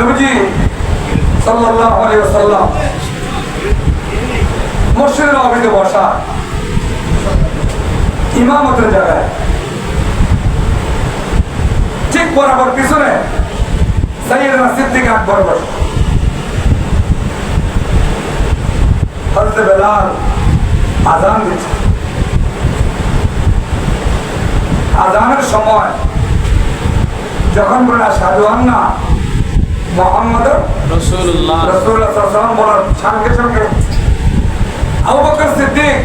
নবীজি সাল্লাল্লাহু আলাইহি ওয়াসাল্লাম মসজিদের নবীতে বসা ইমামতের জায়গায় ঠিক বরাবর পিছনে সাইয়েদনা সিদ্দিক আকবর বসে। হযরত বেলাল আজান দিচ্ছে। আজানের সময় যখন বলে সাধু আন্না মোহাম্মদ রসুল্লাহ রসুল্লাহ বলার সঙ্গে সঙ্গে আবু বকর সিদ্দিক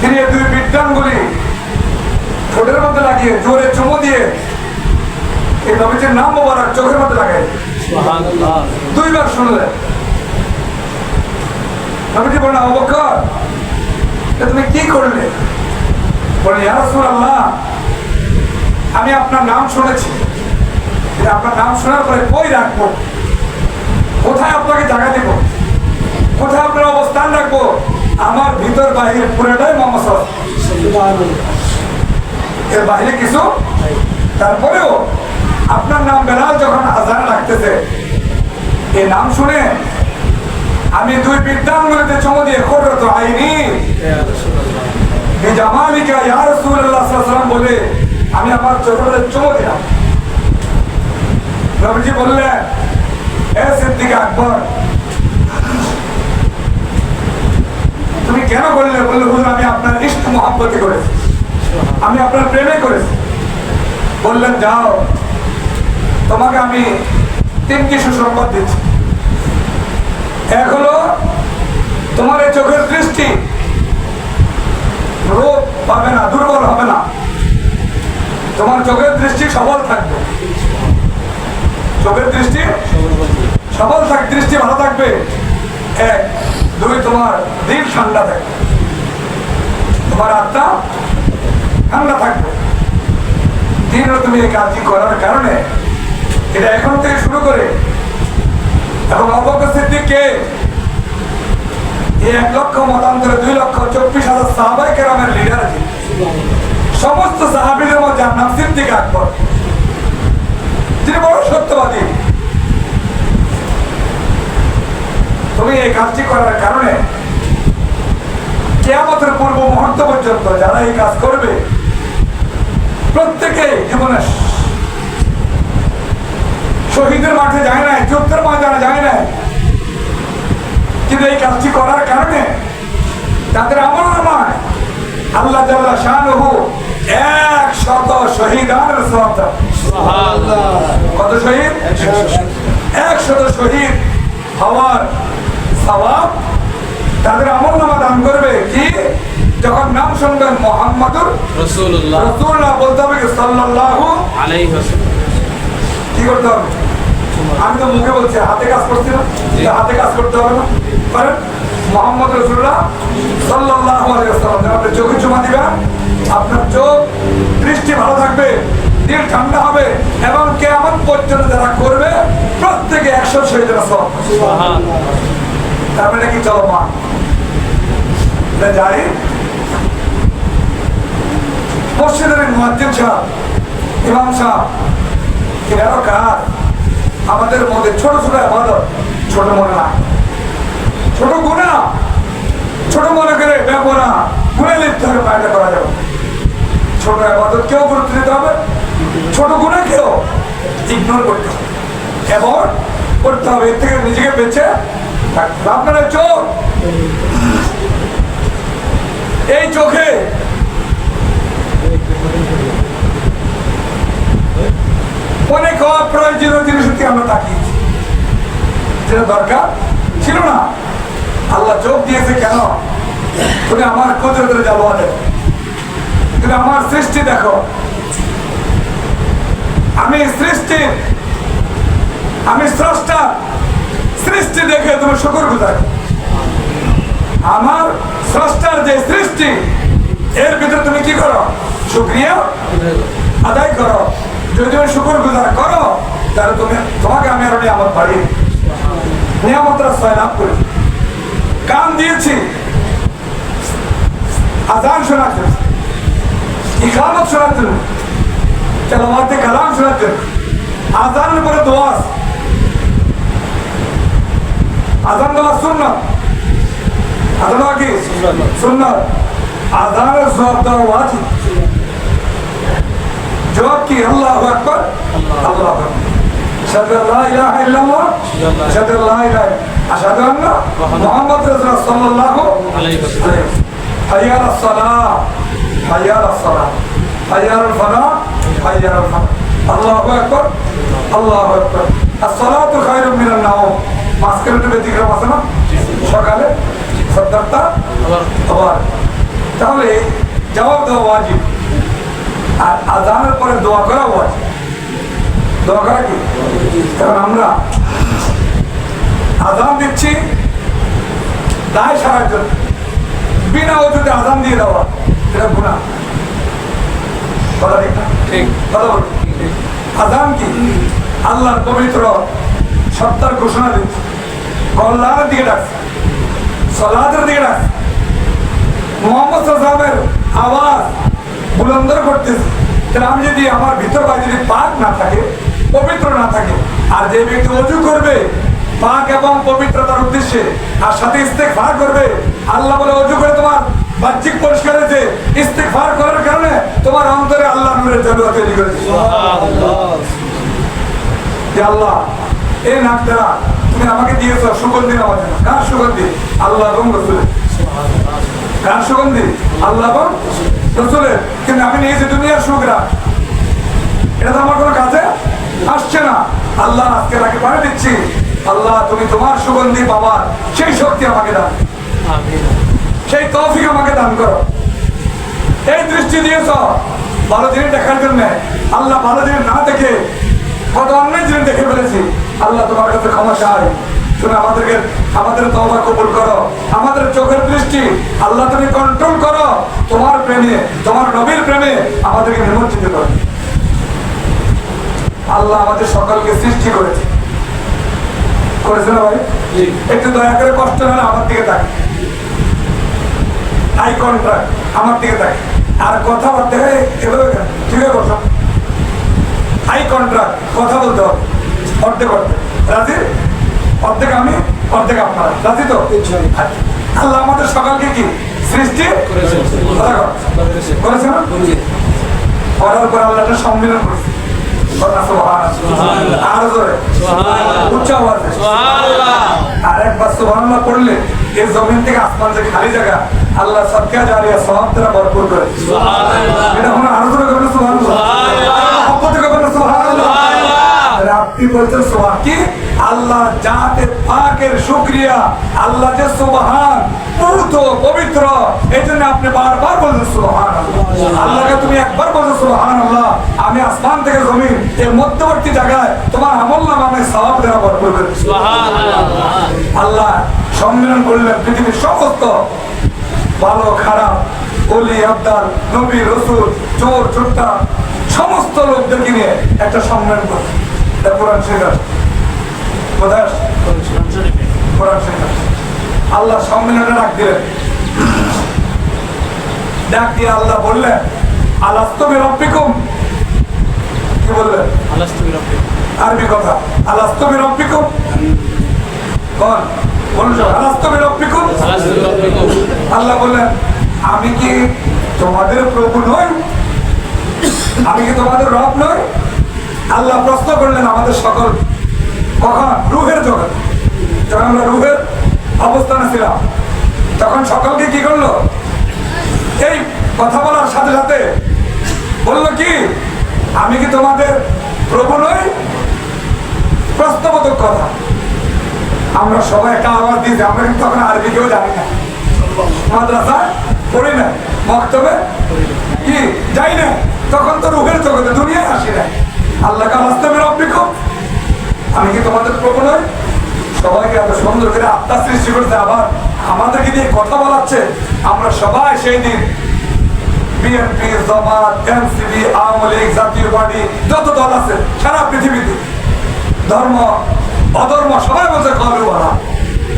তিনি দুই বিদ্যাঙ্গুলি ঠোঁটের মধ্যে লাগিয়ে জোরে চুমু দিয়ে এই নবীজির নাম মোবারক চোখের মধ্যে লাগাই দুইবার শুনলেন নবীজি বলেন আবু বকর তুমি কি করলে? বলে ইয়া রাসূলুল্লাহ আমি আপনার নাম শুনেছি। আপনার নাম শোনার পরে কই রাখব। কোথায় আপনাকে জায়গা দিব? কোথায় আপনার অবস্থান রাখব? আমার ভিতর বাহির পুরোটাই মোহাম্মদ এর বাইরে কিছু তারপরেও আপনার নাম বেলাল যখন আজান লাগতেছে এই নাম শুনে আমি দুই বিদ্যাঙ্গুলিতে চমো দিয়ে করো তো আইনি জামালিকা, ইয়া আলাইহি ওয়াসাল্লাম, বলে আমি আমার চোখে চমো দিলাম। নবীজি বললেন এ সিদ্দিক আকবর, তুমি কেন বললে? বললে, হুজুর, আমি আপনার ইষ্ট মহাব্বতি করেছি। আমি আপনার প্রেমে করেছি। বললেন, যাও, তোমাকে আমি তিনটি সুসংবাদ দিচ্ছি। এক হলো, তোমার এই চোখের দৃষ্টি রোগ পাবে না, দুর্বল হবে না। তোমার চোখের দৃষ্টি সবল থাকবে। চোখের দৃষ্টি? সবল থাক, দৃষ্টি ভালো থাকবে। এক, দুই, তোমার দিল ঠান্ডা থাকবে। তোমার আত্মা ঠান্ডা থাকবে। তিন তুমি এই কাজটি করার কারণে এটা এখন থেকে শুরু করে। এবং অবকাশ সিদ্দিককে এই এক লক্ষ মতান্তরে দুই লক্ষ চব্বিশ হাজার সাহাবাই কেরামের লিডার আছে সমস্ত সাহাবিদের মধ্যে নাম সিদ্দিক আকবর। তিনি বড় সত্যবাদী। তুমি এই কাজটি করার কারণে কেয়ামতের পূর্ব মুহূর্ত পর্যন্ত যারা এই কাজ করবে প্রত্যেকে জীবনে শহীদের মাঠে যায় না যুদ্ধের ময়দানে যায় না কিন্তু এই কাজটি করার কারণে তাদের আমল নামায় আল্লাহ জাল্লা শাহরুহু এক শত দেন। সুবহানাল্লাহ কত শহীদ? এক শত শহীদ হওয়ার সওয়াব তাদের আমল নামা দান করবে কি? যখন নাম শুনবেন মোহাম্মদুর রসুল্লাহ বলতে হবে কি? সাল্লাল্লাহু আলাইহি কি করতে হবে? আমি তো মুখে বলছি হাতে কাজ করছি না। হাতে কাজ করতে হবে না। করেন মোহাম্মদ রসুল্লাহ সাল্লাল্লাহু আলাইহি ওয়াসাল্লাম যেন আপনি চোখে চুমা দিবেন আপনার চোখ দৃষ্টি ভালো থাকবে। দিল ঠান্ডা হবে এবং কেমন পর্যন্ত যারা করবে, প্রত্যেকে একশো তারপরে নাকি চলমান? এটা যাই মসজিদের সাহেব, ইমাম সাহেব কাজ আমাদের মধ্যে ছোট ছোট আবাদত, ছোট মনে না ছোট গুণা, ছোট মনে করে ব্যাপনা গুণে লিপ্ত হয়ে পায়টা করা যাবে। ছোট আবাদত কেউ গুরুত্ব দিতে হবে ছোট গুণা কেউ ইগনোর করতে হবে। এবং করতে হবে, এর থেকে নিজেকে বেঁচে থাকতে। এই চোখ! এই চোখে অনেক অপ্রয়োজনীয় জিনিসের দিকে আমরা তাকিয়েছি। যেটা দরকার ছিল না। আল্লাহ চোখ দিয়েছে কেন? তুমি আমার কুদরতের জ্বালোয়া দেখো তুমি আমার সৃষ্টি দেখো। আমি সৃষ্টি, আমি স্রষ্টা। সৃষ্টি দেখে তুমি শুকর গুজার আমার স্রষ্টার যে সৃষ্টি, এর ভিতরে তুমি কি করো? শুক্রিয়া আদায় করো। যদি তুমি শুকর গুজার করো। তাহলে তুমি, তোমাকে আমি আরও নিয়ামত বাড়ি নিয়ামতরা ছয় লাভ করি। কান দিয়েছি। আজান শোনাতে ইকামত জন্য তেলাওয়াতে কালাম শোনার জন্য আজানের পরে দোয়া আছে। আজান দেওয়া সুন্নাত আজান দেওয়া কি সুন্নাত আজানের জবাব দেওয়া ওয়াজিব জবাব কি আল্লাহ আকবার আল্লাহ আকবার أشهد أن لا إله إلا الله أشهد أن لا إله أشهد أن محمد رسول الله صلى الله عليه وسلم. عليه حي على الصلاة حي على الصلاة حي على الفلاح ভাইয়েরা আল্লাহ। একবার আল্লাহ একবার আর সলাহ তো খাইরুম মিলার নাও মাঝখানে একটু ব্যতিক্রম সকালে সদ্দারটা আবার। তাহলে জবাব দেওয়া ওয়াজিব। আর আজানের পরে দোয়া করা ওয়াজিব। দোয়া করা কি? কারণ আমরা আজান দিচ্ছি দায় সারার জন্য। বিনা অজুতে আজান দিয়ে দেওয়া। এটা গুণা কথা ঠিক আজান কি? আল্লাহর পবিত্র সত্তার ঘোষণা দিচ্ছে দিকে ডাকছে সলাদের দিকে ডাকছে মোহাম্মদ সাল্লামের আওয়াজ বুলন্দর করতেছে। তাহলে যদি আমার ভিতর বাইরে যদি পাক না থাকে, পবিত্র না থাকে, আর যে ব্যক্তি অজু করবে, পাক এবং পবিত্রতার উদ্দেশ্যে আর সাথে ইস্তেকফার করবে, আল্লাহ বলে অজু করে তোমার বাহ্যিক পরিষ্কার হয়েছে ইস্তেকফার করার কারণে তোমার অন্তরে আল্লাহ জগৎ তৈরি করেছে। আল্লাহ এই নাক দ্বারা তুমি আমাকে দিয়েছ সুগন্ধি নেওয়ার জন্য। কার সুগন্ধি? আল্লাহ এবং রসুলের। কার সুগন্ধি? আল্লাহ এবং রসুলের। কিন্তু আমি নিয়েছি দুনিয়ার সুগ্রা এটা তো আমার কোনো কাজে আসছে না। আল্লাহ আজকে তাকে পাঠিয়ে দিচ্ছি। আল্লাহ তুমি তোমার সুগন্ধি পাবার সেই শক্তি আমাকে দান সেই তৌফিক আমাকে দান করো। এই দৃষ্টি দিয়েছ। ভালো জিনিস দেখার জন্য আল্লাহ ভালো জিনিস না দেখে কত অন্যায় জিনিস দেখে ফেলেছি। আল্লাহ তোমার কাছে ক্ষমা চাই। তুমি আমাদেরকে আমাদের কবুল করো। আমাদের চোখের দৃষ্টি আল্লাহ তুমি কন্ট্রোল করো। তোমার প্রেমে তোমার নবীর প্রেমে আমাদেরকে নিমজ্জিত করো। আল্লাহ আমাদের সকলকে সৃষ্টি করেছে। করেছে না ভাই? একটু দয়া করে কষ্ট হলে আমার দিকে তাকে আই কন্ট্রাক্ট আমার দিকে তাকে আর কথাবার্তা হয় এভাবে কেন আছে কথা আই কন্ট্রাক্ট কথা বলতে হবে। অর্ধেক অর্ধেক। রাজি? অর্ধেক আমি অর্ধেক আপনারা। রাজি তো? আচ্ছা। আল্লাহ আমাদের সকালকে কি? সৃষ্টি। করেছে না করার পর আল্লাহ একটা সম্মিলন করেছে। আরও জোরে। উচ্চ আওয়াজে। আর একবার সুবহানাল্লাহ পড়লে এই জমিন থেকে আসমান যে খালি জায়গা আল্লাহ সদকা জারিয়া সওয়াব দ্বারা ভরপুর করে সুবহানাল্লাহ। এটা কোনো আরও জোরে করবেন। আর আপনি বলছেন সুবহান কি? আল্লাহ জাতে পাকের শুকরিয়া আল্লাহ যে সুবহান পূত পবিত্র এই জন্য আপনি বারবার বলছেন সুবহান আল্লাহকে তুমি একবার বলছো সুবহান আল্লাহ আমি আসমান থেকে জমিন এর মধ্যবর্তী জায়গায় তোমার আমল নাম আমি সওয়াব দ্বারা ভরপুর সুবহানাল্লাহ। আল্লাহ সম্মেলন করলেন পৃথিবীর সমস্ত ভালো খারাপ অলি আবদাল নবী রসুল চোর চোরটা সমস্ত লোকদেরকে নিয়ে একটা সম্মেলন করছে। কোরআন শেখার কোথায় কোরআন শেখার আল্লাহ সম্মেলনে ডাক দিলেন। ডাক দিয়ে আল্লাহ বললেন আলাস্তবে রব্বিকুম কি বললেন? আরবি কথা আলাস্তবে রব্বিকুম কোন? আল্লাহ বললেন আমি কি তোমাদের প্রভু নই? আমি কি তোমাদের রব নই? আল্লাহ প্রশ্ন করলেন আমাদের সকল কখন? রুহের জগৎ যখন আমরা রুহের অবস্থানে ছিলাম তখন সকলকে কি করল? এই কথা বলার সাথে সাথে বলল কি আমি কি তোমাদের প্রভু নই প্রশ্নবোধক কথা আমরা সবাই একটা আওয়াজ দিয়েছি, আমরা কিন্তু তখন আরবি কেউ জানি না। মাদ্রাসায় পড়ি না। মক্তবে? কি? যাই না। তখন তো রুহের জগতে দুনিয়ায় আসি না আল্লাহ বাস্তবের অপেক্ষ আমি কি তোমাদের প্রভু নই? সবাইকে এত সুন্দর করে আত্মা সৃষ্টি করতে আবার আমাদেরকে নিয়ে কথা বলাচ্ছে। আমরা সবাই সেই দিন বিএনপি জামাত এনসিপি আওয়ামী লীগ, জাতীয় পার্টি, যত দল আছে, সারা পৃথিবীতে ধর্ম অধর্ম সবাই বলছে কলু বালা।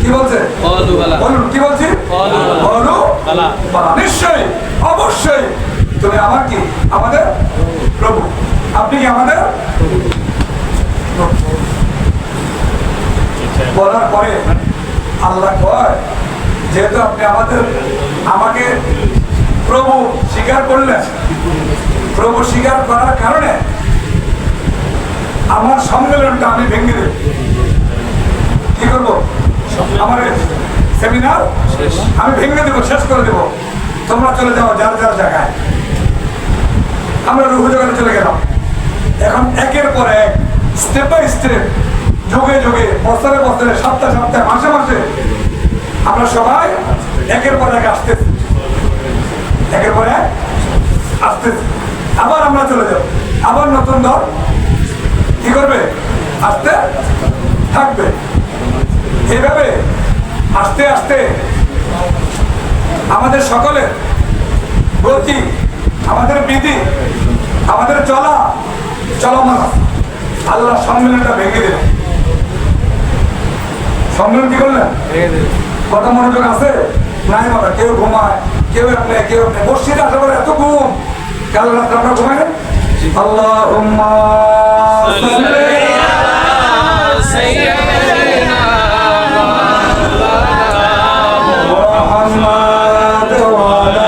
কি বলছে? কলু বালা। বলুন কি বলছি? কলু বালা। নিশ্চয়ই অবশ্যই। তুমি আমার কি? আমাদের প্রভু। আপনি কি আমাদের বলার পরে আল্লাহ কয় যেহেতু আপনি আমাদের আমাকে প্রভু স্বীকার করলেন প্রভু স্বীকার করার কারণে আমার সম্মেলনটা আমি ভেঙে দেব। কি করব? আমার সেমিনার আমি ভেঙে দেবো শেষ করে দেবো। তোমরা চলে যাও যার যার জায়গায়। আমরা রুহু জগতে চলে গেলাম। এখন একের পর এক স্টেপ বাই স্টেপ যুগে যুগে বছরে বছরে সপ্তাহে সপ্তাহে মাসে মাসে আমরা সবাই একের পর এক আসতেছি। একের পর এক আসতেছি। আবার আমরা চলে যাব। আবার নতুন দল কি করবে? আসতে থাকবে। এইভাবে আস্তে আস্তে আমাদের সকলের গতি আমাদের বিধি আমাদের চলা চলমান। আল্লাহ সম্মেলনটা ভেঙে দিল। সম্মেলন কি করলেন? কথা মনোযোগ আছে? নাই বাবা কেউ ঘুমায় কেউ এমনি কেউ এমনি মসজিদে আসার পরে এত ঘুম কাল রাত্রে আমরা ঘুমাই আল্লাহ the water.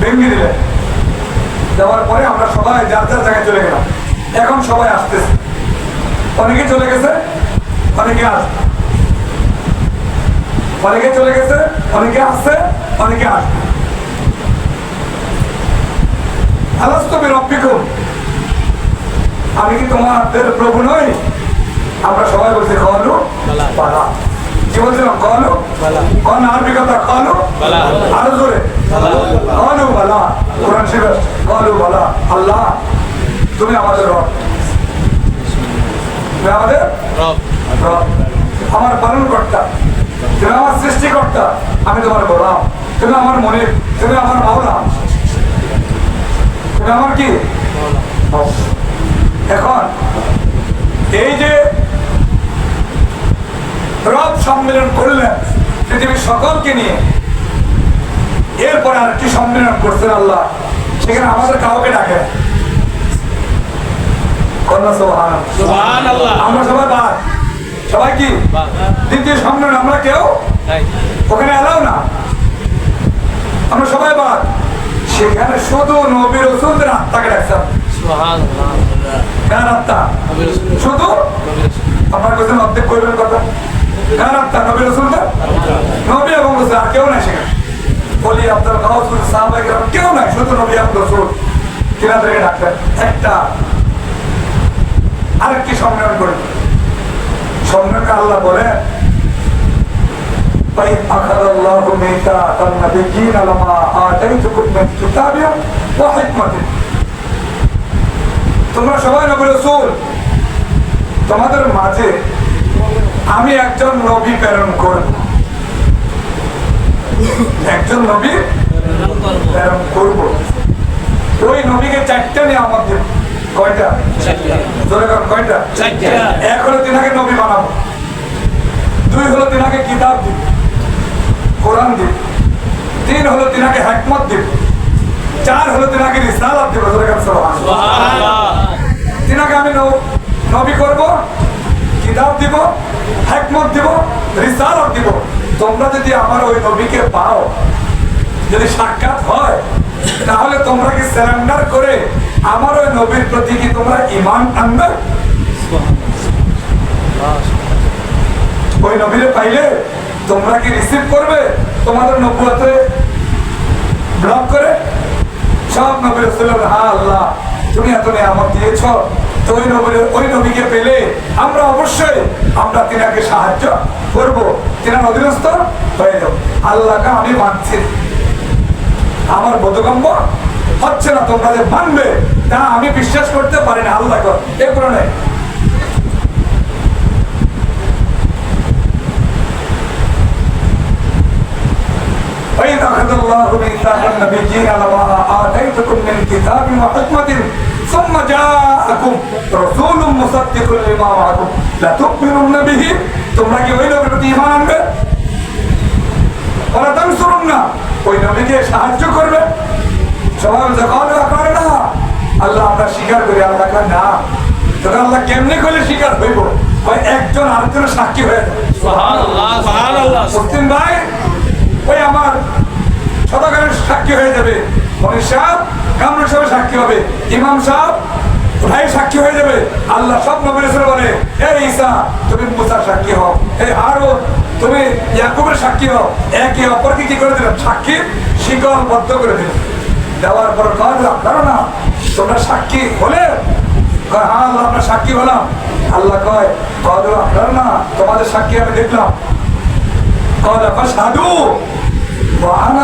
ভেঙে দিলেন দেওয়ার পরে আমরা সবাই যার যার জায়গায় চলে গেলাম। এখন সবাই আসতেছে। অনেকে চলে গেছে অনেকে আসবে অনেকে চলে গেছে অনেকে আসছে অনেকে আসবে। আমি কি তোমাদের প্রভু নই? আমরা সবাই বলছি খাওয়ালো। পালা কি বলছিলাম? খাওয়ালো। কোন আরবি কথা? খাওয়ালো। আরও জোরে। খাওয়ালো বালা। কোরআন শিবের খাওয়ালো বালা। আল্লাহ। তুমি আমাদের রব। তুমি আমাদের রব। আমার পালন কর্তা তুমি আমার সৃষ্টিকর্তা। আমি তোমার গোলাম। তুমি আমার মনির তুমি আমার মাওলা। তুমি আমার কি? এখন এই যে রব সম্মেলন করলেন পৃথিবীর সকলকে নিয়ে এরপরে আর কি সম্মেলন করছেন আল্লাহ। সেখানে আমাদের কাউকে ডাকে আমরা সবাই বাদ। সবাই কি? দ্বিতীয় সম্মেলন আমরা কেউ? ওখানে এলাও না। আমরা সবাই বাদ। সেখানে শুধু নবী রসুলদের আত্মাকে কার আত্মা? শুধু? আপনার অর্ধেক করবেন কথা? কার আত্মা? নবী রসুলদের? নবী এবং রসুল আর কেউ নাই সেখানে। বলি, আব্দুল গাউসুল সাহাবাই কেরাম কেউ নাই, শুধু নবী আব্দুল কিনা থেকে ডাক্তার একটা আরেকটি সম্মেলন করি। সম্মেলনকে আল্লাহ বলে তাই আখাদ আল্লাহ তার তোমরা সবাই নবী তোমাদের মাঝে আমি একজন নবী প্রেরণ করব। একজন নবী? প্রেরণ করব। ওই নবীকে চারটা নিয়ামত দেব। কয়টা? কয়টা? এক হলো তিনাকে নবী বানাবো। দুই হলো তিনাকে কিতাব দিব। কোরআন দিব। তিন হলো তিনাকে হ্যাকমত দিব। চার হলো তিনাকে রিসালাত দিব। তিনাকে আমি নব- নবী করব কিতাব দিব হ্যাকমত দিব রিসালত দিব। তোমরা যদি আমার ওই নবীকে পাও, যদি সাক্ষাৎ হয়, তাহলে তোমরা কি সারেন্ডার করে আমার ওই নবীর প্রতি কি তোমরা ইমান আনবে? ওই নবীরে পাইলে তোমরা কি রিসিভ করবে? তোমাদের নব্বতে ব্লক করে? সব নবীর হা আল্লাহ, তুমি এত নিয়ামত দিয়েছ তো ওই নবীর ওই নবীকে পেলে আমরা অবশ্যই আমরা তিনাকে সাহায্য করব তিনার অধীনস্থ হয়ে যাব আল্লাহকে আমি মানছি আমার বোধগম্য হচ্ছে না তোমরা যে মানবে তা আমি বিশ্বাস করতে পারি না আল্লাহ এ কারণে وإذ أخذ الله ميثاق النبيين لما آتيتكم من كتاب وحكمة ثم جاءكم رسول مصدق لما معكم لتؤمنن به তোমরা কি ওই লোকের প্রতি ইমান আনবে ওরা তানসুরুন না ওই নবীকে সাহায্য করবে সবাই বলছে কালু করে না আল্লাহ আমরা স্বীকার করি আল্লাহ কয় না তোকে আল্লাহ কেমনে করলে স্বীকার হইব ওই একজন আরেকজনের সাক্ষী হয়ে যাবে সুবহানাল্লাহ সুবহানাল্লাহ মুসলিম ভাই ওই আমার সদাগরের সাক্ষী হয়ে যাবে মনির আমরা সবাই সাক্ষী হবে, ইমাম সাহেব, ভাই সাক্ষী হয়ে যাবে। আল্লাহ সব নবীর বলে, হে ঈসা, তুমি মুসার সাক্ষী হও। হে আরও তুমি ইয়াকুবের সাক্ষী হও। একে অপরকে কি করে দিলাম? সাক্ষী শিকল বদ্ধ করে দিলাম। দেওয়ার পর কাজলাম কারণ না, তোমরা সাক্ষী হলে? হ্যাঁ আল্লাহ, আমরা সাক্ষী হলাম। আল্লাহ কয় কাজলাম কারণ না, তোমাদের সাক্ষী আমি দেখলাম। কয় সাধু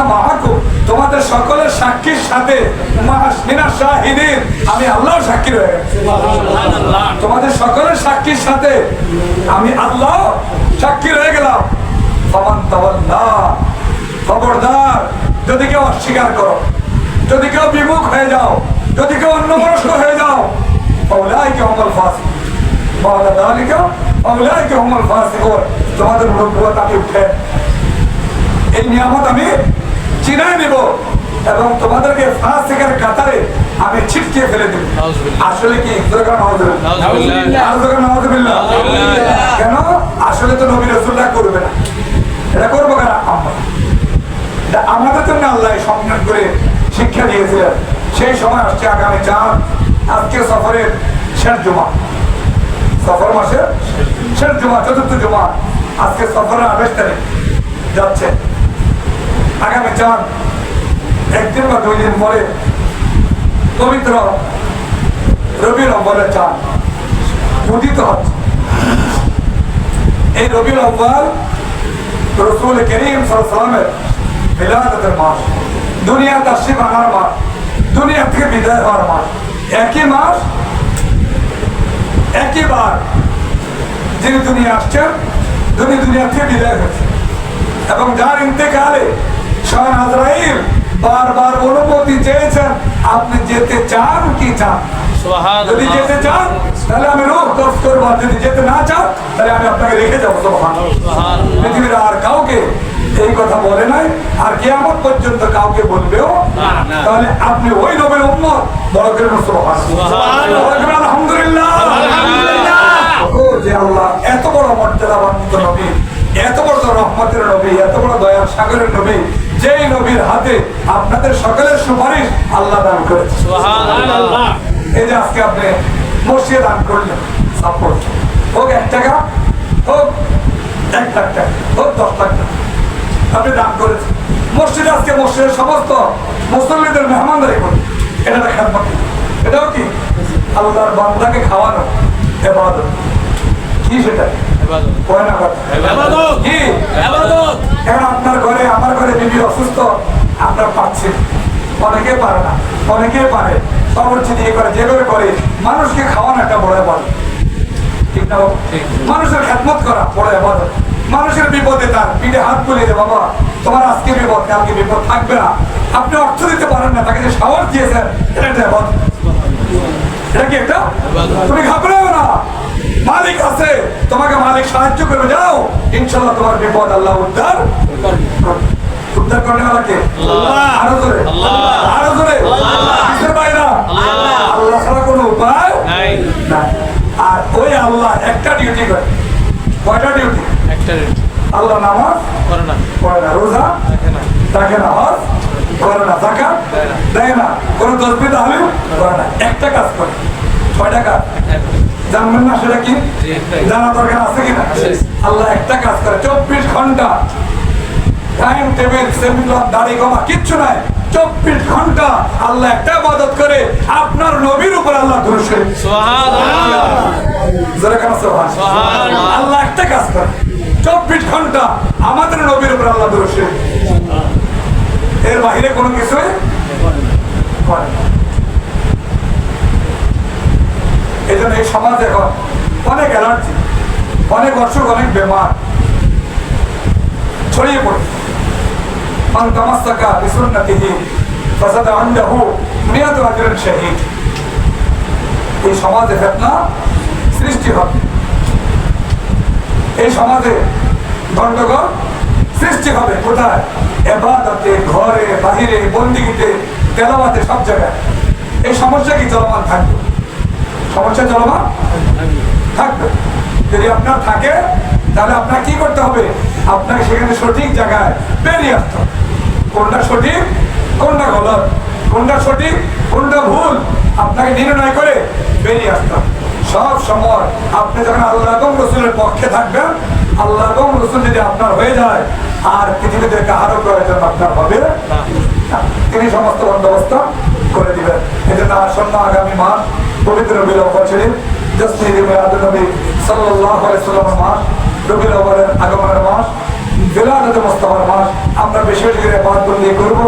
মাহাকু তোমাদের সকলের সাক্ষীর সাথে আমি আল্লাহ সাক্ষী রয়ে তোমাদের সকলের সাক্ষীর সাথে আমি আল্লাহ সাক্ষী রয়ে গেলাম। খবরদার যদি কেউ অস্বীকার করো যদি কেউ বিমুখ হয়ে যাও যদি কেউ অন্য মনস্ক হয়ে যাও অমল অমল তোমাদের মুরব্বুয়া তাকে উঠে এই নিয়ামত আমি চিনাই নিব এবং তোমাদেরকে ফাসিকের কাতারে আমি ছিটকে ফেলে দেব। আসলে কি। কেন? আসলে তো নবী রাসূলরা করবে না। এটা করব কেন? আমরা। আমাদের জন্য আল্লাহ সম্মান করে শিক্ষা দিয়েছিলেন। সেই সময় আসছে আগামী চার আজকে সফরের শেষ জমা। সফর মাসে শেষ জমা চতুর্থ জমা। আজকে সফরের আঠাশ তারিখ যাচ্ছে। আগামী চার একদিন বা দুই দিন পরে পবিত্র রবি নম্বরের চাঁদ উদিত হচ্ছে। এই রবি নম্বর রসুল করিম সালামের বিলাদতের মাস। দুনিয়া তাসিম আনার মাস। দুনিয়া থেকে বিদায় হওয়ার মাস। একই মাস, একই বার যিনি দুনিয়া আসছেন, তিনি দুনিয়া থেকে বিদায় হয়েছে এবং যার ইন্তেকালে স্বয়ং আজরাইল বারবার অনুমতি চেয়েছেন আপনি যেতে চান কি চান? যদি যেতে চান তাহলে আমি রোগ দফ করব যদি যেতে না চান তাহলে আমি আপনাকে রেখে যাব পৃথিবীর আর কাউকে এই কথা বলে নাই আর কেয়ামত পর্যন্ত কাউকে বলবেও। তাহলে আপনি ওই নবের উম্মত বড় করে আলহামদুলিল্লাহ। যে আল্লাহ এত বড় মর্যাদাবান্বিত নবী এত বড় রহমতের নবী এত বড় দয়ার সাগরের নবী যেই নবীর হাতে আপনাদের সকলের সুপারিশ আল্লাহ দান করেছে। এই যে আজকে আপনি মসজিদে দান করলেন সাপোর্ট হোক এক টাকা হোক এক লাখ টাকা হোক দশ লাখ টাকা। আপনি দান করেছেন। মসজিদে আজকে মসজিদের সমস্ত মুসল্লিদের মেহমানদারি করুন। এটা একটা খেদমত। এটাও কি? আল্লাহর বান্দাকে খাওয়ানো এবাদত। কি সেটা? এখন আপনার ঘরে আমার ঘরে বিবি অসুস্থ আপনার পাচ্ছেন অনেকে পারে না অনেকে পারে। দিয়ে করে যেভাবে করে মানুষকে খাওয়ানো একটা বড় বল ঠিক না মানুষের খেদমত করা বড় বল মানুষের বিপদে তার পিঠে হাত বুলিয়ে দে বাবা। তোমার আজকে বিপদ কালকে বিপদ থাকবে না। আপনি অর্থ দিতে পারেন না তাকে যে সাহস দিয়েছেন এটা একটা এটা কি একটা? তুমি ঘাবড়াও না। মালিক আছে তোমাকে মালিক সাহায্য করে যাও ইনশাল্লাহ তোমার বিপদ আল্লাহ উদ্ধার উদ্ধার করনে वाला কে আল্লাহ। আরও জোরে। আরও জোরে। কিসের বাইরা? আল্লাহ। ছাড়া কোনো উপায় নাই। আর ওই আল্লাহ একটা ডিউটি করে। কয়টা ডিউটি একটা রেট আল্লাহ নামাজ করে না। পড়ে না। রোজা না। হজ করে না। জাকাত দেয় না। দেয় না। কোনো তসবি তাহলে করে না। একটা কাজ করে। জানবেন না সেটা কি? জানা দরকার আছে কিনা? আল্লাহ একটা কাজ করে চব্বিশ ঘণ্টা টাইম টেবিল দাড়ি কমা কিচ্ছু নাই। চব্বিশ ঘণ্টা আল্লাহ একটা ইবাদত করে আপনার নবীর উপর আল্লাহ ধরছে আল্লাহ একটা কাজ করে চব্বিশ ঘণ্টা আমাদের নবীর উপর আল্লাহ ধরছে এর বাহিরে কোনো কিছু করে না। এই জন্য এই সমাজ এখন অনেক অ্যালার্জি অনেক অসুখ, অনেক বেমার ছড়িয়ে পড়ে। মান তামাস্তাকা এই সমাজে ফেতনা সৃষ্টি হবে। এই সমাজে গণ্ডগোল সৃষ্টি হবে কোথায়? এবাদাতে, ঘরে, বাহিরে, বন্দিগিতে তেলাবাতে সব জায়গায়। এই সমস্যা কি চলমান থাকবে? সমস্যা চলো চলমান থাকবে যদি আপনার থাকে, তাহলে আপনার কি করতে হবে? আপনাকে সেখানে সঠিক জায়গায় বেরিয়ে আসতে হবে। কোনটা সঠিক, কোনটা গলত, কোনটা সঠিক, কোনটা ভুল, আপনাকে নির্ণয় করে বেরিয়ে আসতে হবে। সব সময় আপনি যখন আল্লাহ এবং রসুলের পক্ষে থাকবেন, আল্লাহ এবং রসুল যদি আপনার হয়ে যায়, আর পৃথিবীতে কাহারও প্রয়োজন আপনার হবে না। তিনি সমস্ত বন্দোবস্ত করে দিবেন। এই জন্য আসন্ন আগামী মাস পবিত্র নবী সাল্লাল্লাহু আলাইহি সাল্লামের মাস আগমনের মাস বিলাদত মুস্তাফার মাস আমরা বেশি বেশি করে বাদ বন্দি করব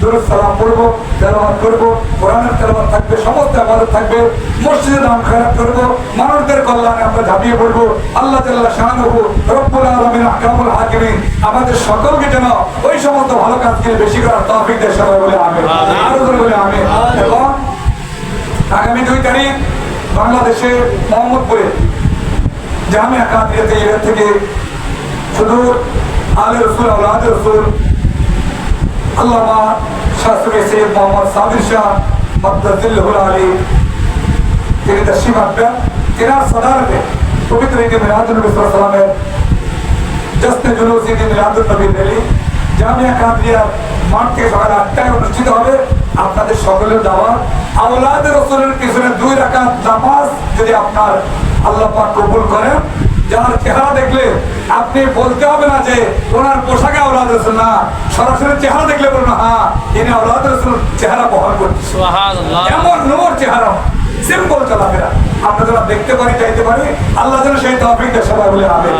দুরুদ সালাম পড়ব তেলাওয়াত করব কোরআনের থাকবে সমস্ত ইবাদত থাকবে মসজিদে নাম খারাপ করব মানুষদের কল্যাণে আমরা ঝাঁপিয়ে পড়ব আল্লাহ তাআলা শাহানহু রব্বুল আলামিন আহকামুল হাকিমিন আমাদের সকলকে যেন ওই সমস্ত ভালো কাজকে বেশি করার তৌফিক দেয় সবাই বলে আমিন। আরও বলে আমিন। এবং আগামী দুই তারিখ বাংলাদেশে মোহাম্মদপুরে জামিয়া কাদিয়াতে ইরান থেকে শুধু আলে রসুল আউলাদ রসুল আল্লামা শাস্ত্রী সৈয়দ মোহাম্মদ সাবির শাহ মদ্দুল্লাহুল আলী, তিনি তশরিফ আসবেন তিনার সদারতে পবিত্র ঈদ আলাইহি সাল্লামের জশ্নে জুলুস ঈদ মিলাদুল নবী র্যালি জামিয়া কাদিয়া মাঠ থেকে সকাল আটটায় অনুষ্ঠিত হবে। আপনাদের সকলের দাওয়াত আওলাদের রসুলের পিছনে দুই রাকাত নামাজ যদি আপনার আল্লাহ পাক কবুল করেন যার চেহারা দেখলে আপনি বলতে হবে না যে ওনার পোশাকে আওলাদ রসুল না সরাসরি চেহারা দেখলে বলুন হ্যাঁ ইনি আওলাদ রসুল চেহারা বহন করছে। এমন নোর চেহারা সিম্পল চলাফেরা। আমরা যারা দেখতে পারি চাইতে পারি আল্লাহ যেন সেই তহফিক সবাই বলে আমি